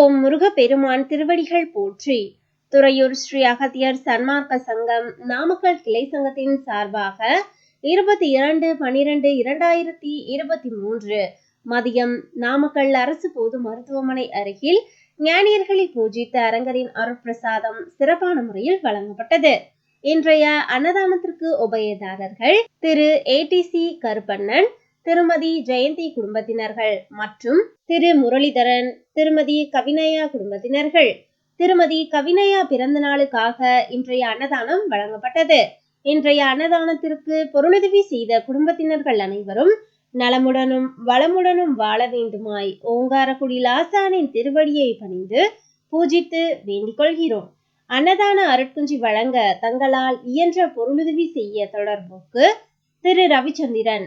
ஓம் முருகப்பெருமான் திருவடிகள் போற்றி. துறையூர் ஸ்ரீ அகத்தியர் சன்மார்க்க சங்கம் நாமக்கல் கிளை சங்கத்தின் சார்பாக இருபத்தி இரண்டு பனிரெண்டு இரண்டாயிரத்தி இருபத்தி மூன்று மதியம் நாமக்கல் அரசு பொது மருத்துவமனை அருகில் ஞானியர்களை பூஜித்த அரங்கரின் அருட்பிரசாதம் சிறப்பான முறையில் வழங்கப்பட்டது. இன்றைய அன்னதானத்திற்கு உபயதாரர்கள் திரு ஏடிசி கருப்பண்ணன் திருமதி ஜெயந்தி குடும்பத்தினர்கள் மற்றும் திரு முரளிதரன் திருமதி கவினயா குடும்பத்தினர்கள். திருமதி கவினயா பிறந்த நாளுக்காக இன்றைய அன்னதானம் வழங்கப்பட்டது. இன்றைய அன்னதானத்திற்கு பொருளுதவி செய்த குடும்பத்தினர்கள் அனைவரும் நலமுடனும் வளமுடனும் வாழ வேண்டுமாய் ஓங்காரக்குடி லாசானின் திருவடியை பணிந்து பூஜித்து வேண்டிக் கொள்கிறோம். அன்னதான அருட்குஞ்சி வழங்க தங்களால் இயன்ற பொருளுதவி செய்ய தொடர்புக்கு திரு ரவிச்சந்திரன்